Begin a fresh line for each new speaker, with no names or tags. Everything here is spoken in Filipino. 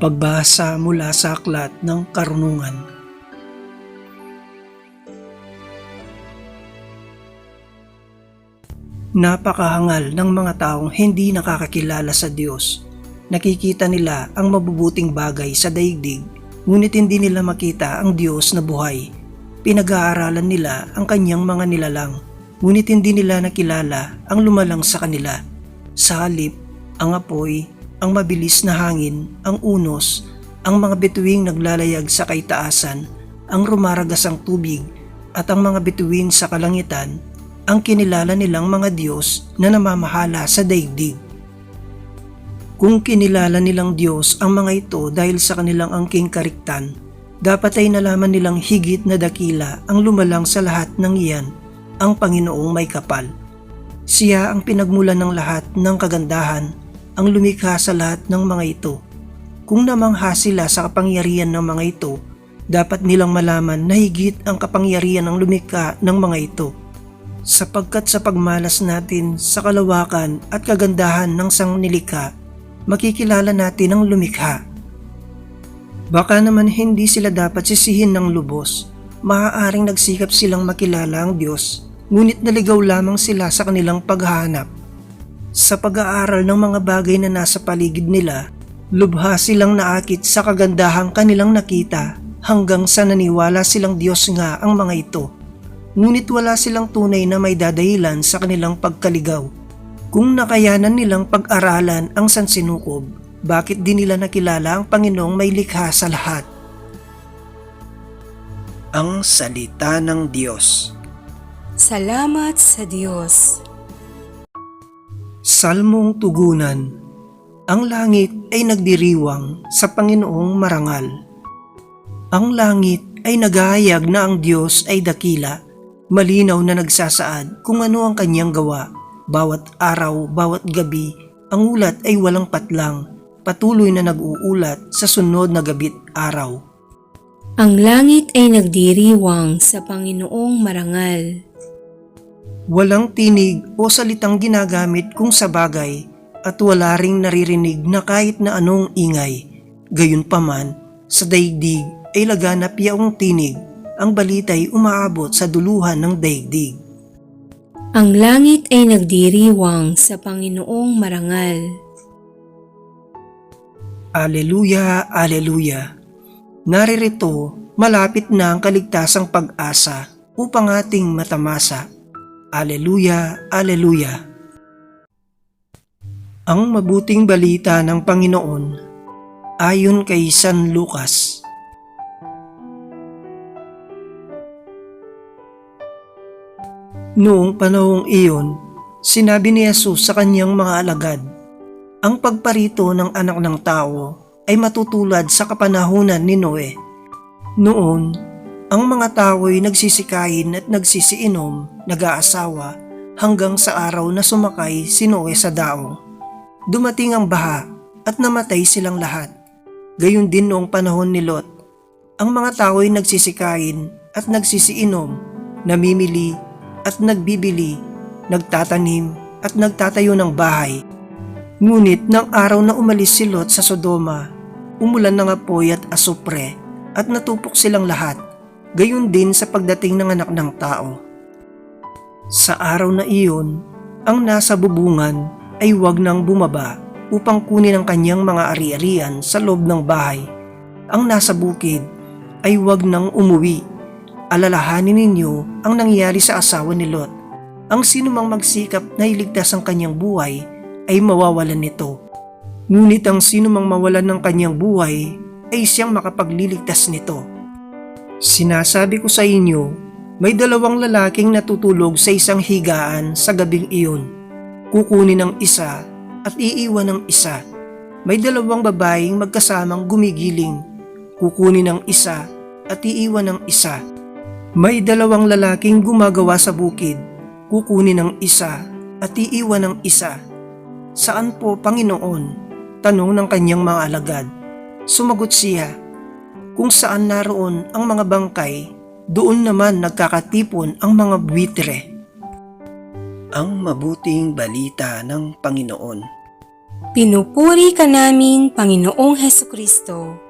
Pagbasa mula sa aklat ng karunungan. Napakahangal ng mga taong hindi nakakakilala sa Diyos. Nakikita nila ang mabubuting bagay sa daigdig, ngunit hindi nila makita ang Diyos na buhay. Pinag-aaralan nila ang kanyang mga nilalang, ngunit hindi nila nakilala ang lumalang sa kanila. Sa halip, ang apoy, ang mabilis na hangin, ang unos, ang mga bituing naglalayag sa kaitaasan, ang rumaragas ang tubig, at ang mga bituin sa kalangitan, ang kinilala nilang mga Diyos na namamahala sa daigdig. Kung kinilala nilang Diyos ang mga ito dahil sa kanilang angking kariktan, dapat ay nalaman nilang higit na dakila ang lumalang sa lahat ng iyan, ang Panginoong may kapal. Siya ang pinagmulan ng lahat ng kagandahan, ang lumikha sa lahat ng mga ito. Kung namangha sila sa kapangyarihan ng mga ito, dapat nilang malaman na higit ang kapangyarihan ng lumikha ng mga ito. Sapagkat sa pagmalas natin sa kalawakan at kagandahan ng sang nilikha, makikilala natin ang lumikha. Baka naman hindi sila dapat sisihin ng lubos, maaaring nagsikap silang makilala ang Diyos, ngunit naligaw lamang sila sa kanilang paghahanap. Sa pag-aaral ng mga bagay na nasa paligid nila, lubha silang naakit sa kagandahang kanilang nakita hanggang sa naniwala silang Diyos nga ang mga ito. Ngunit wala silang tunay na may dadahilan sa kanilang pagkaligaw. Kung nakayanan nilang pag-aralan ang sansinukob, bakit di nila nakilala ang Panginoong may likha sa lahat? Ang Salita ng Diyos
Salamat sa Diyos.
Salmong Tugunan Ang langit ay nagdiriwang sa Panginoong marangal. Ang langit ay nagahayag na ang Diyos ay dakila, malinaw na nagsasaad kung ano ang kanyang gawa. Bawat araw, bawat gabi, ang ulat ay walang patlang, patuloy na nag-uulat sa sunod na gabit araw.
Ang langit ay nagdiriwang sa Panginoong marangal.
Walang tinig o salitang ginagamit kung sa bagay at wala ring naririnig na kahit na anong ingay. Gayunpaman, sa daigdig ay laganap yaong tinig, ang balita'y umaabot sa duluhan ng daigdig.
Ang langit ay nagdiriwang sa Panginoong marangal.
Aleluya, Aleluya. Naririto, malapit na ang kaligtasang pag-asa upang ating matamasa. Aleluya, Aleluya. Ang mabuting balita ng Panginoon ayon kay San Lucas. Noong panahong iyon, sinabi ni Jesus sa kanyang mga alagad, ang pagparito ng anak ng tao ay matutulad sa kapanahunan ni Noe. Noon, ang mga tao ay nagsisikain at nagsisiinom, nag-aasawa, hanggang sa araw na sumakay si Noe sa daong. Dumating ang baha at namatay silang lahat. Gayon din noong panahon ni Lot. Ang mga tao ay nagsisikain at nagsisiinom, namimili at nagbibili, nagtatanim at nagtatayo ng bahay. Ngunit ng araw na umalis si Lot sa Sodoma, umulan ng apoy at asupre at natupok silang lahat, gayon din sa pagdating ng anak ng tao. Sa araw na iyon, ang nasa bubungan ay huwag nang bumaba upang kunin ang kanyang mga ari-arian sa loob ng bahay. Ang nasa bukid ay huwag nang umuwi. Alalahanin ninyo ang nangyari sa asawa ni Lot. Ang sinumang magsikap na iligtas ang kanyang buhay ay mawawalan nito. Ngunit ang sinumang mawalan ng kanyang buhay ay siyang makapagliligtas nito. Sinasabi ko sa inyo, may dalawang lalaking natutulog sa isang higaan sa gabing iyon. Kukunin ng isa at iiwan ng isa. May dalawang babaeng magkasamang gumigiling. Kukunin ng isa at iiwan ng isa. May dalawang lalaking gumagawa sa bukid. Kukunin ng isa at iiwan ng isa. Saan po, Panginoon? Tanong ng kanyang mga alagad. Sumagot siya, kung saan naroon ang mga bangkay, doon naman nagkakatipon ang mga buwitre. Ang mabuting balita ng Panginoon.
Pinupuri ka namin, Panginoong Heso Kristo.